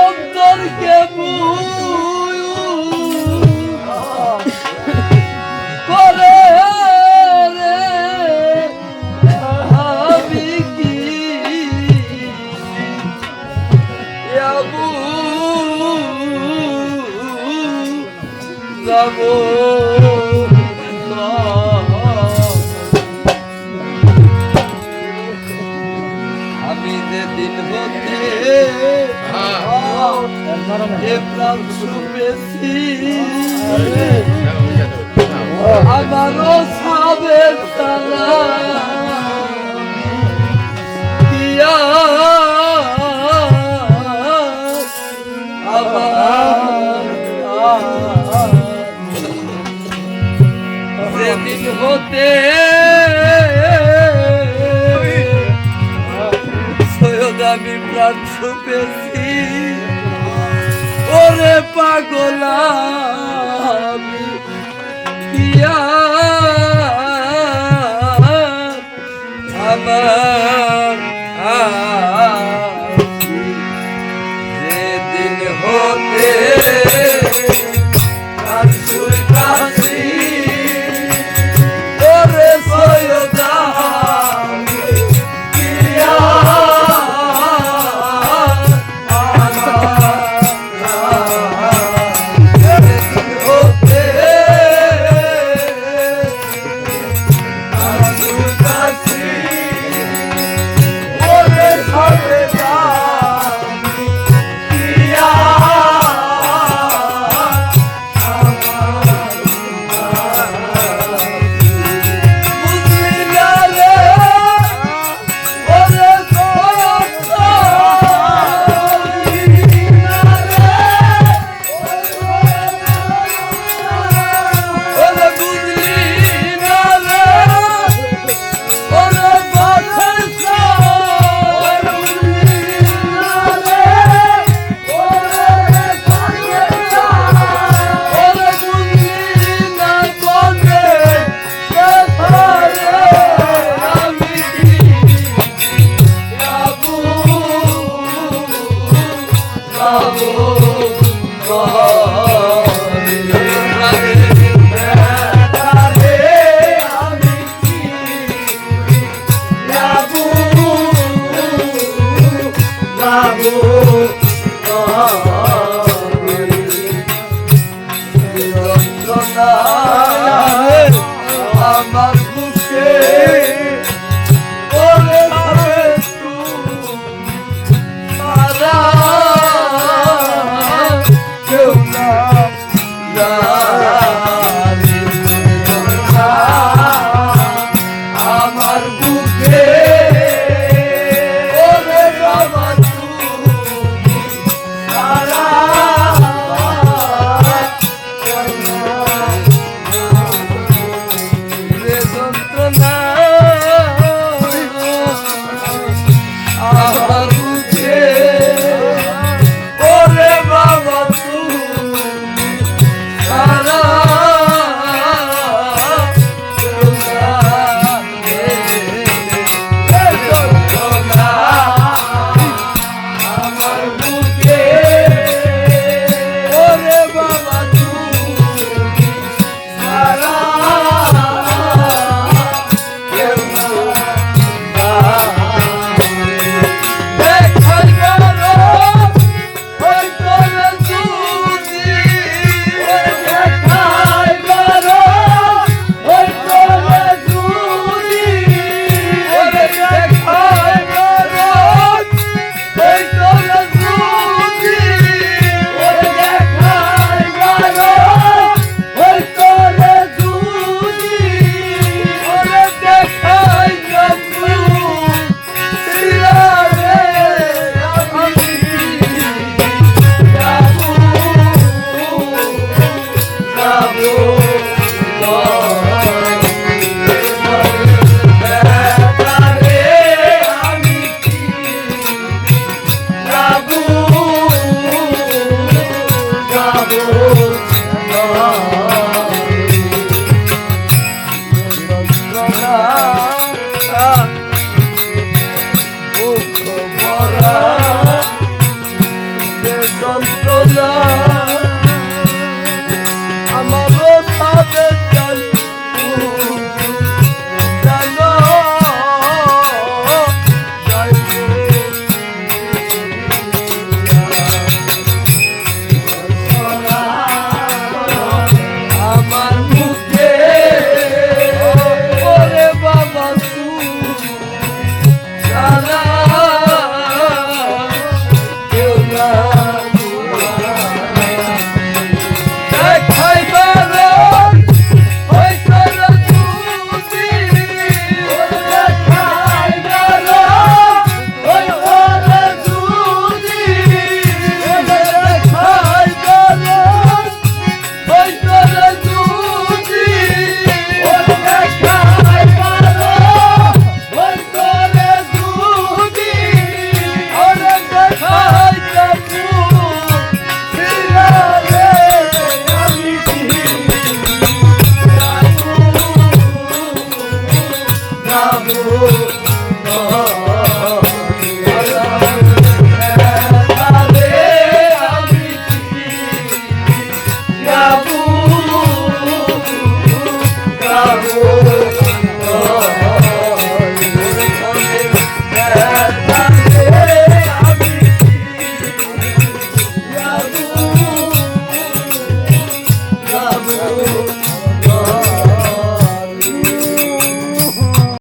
অন্তরকে করে আমি কি যাব যাব আমি যে দিন হতে এ প্রাণ শুনেছি আমারও সাবের তালা যেদিন হতে আমি প্রাণ ছুপেছি ওরে পাগলা আমি আমার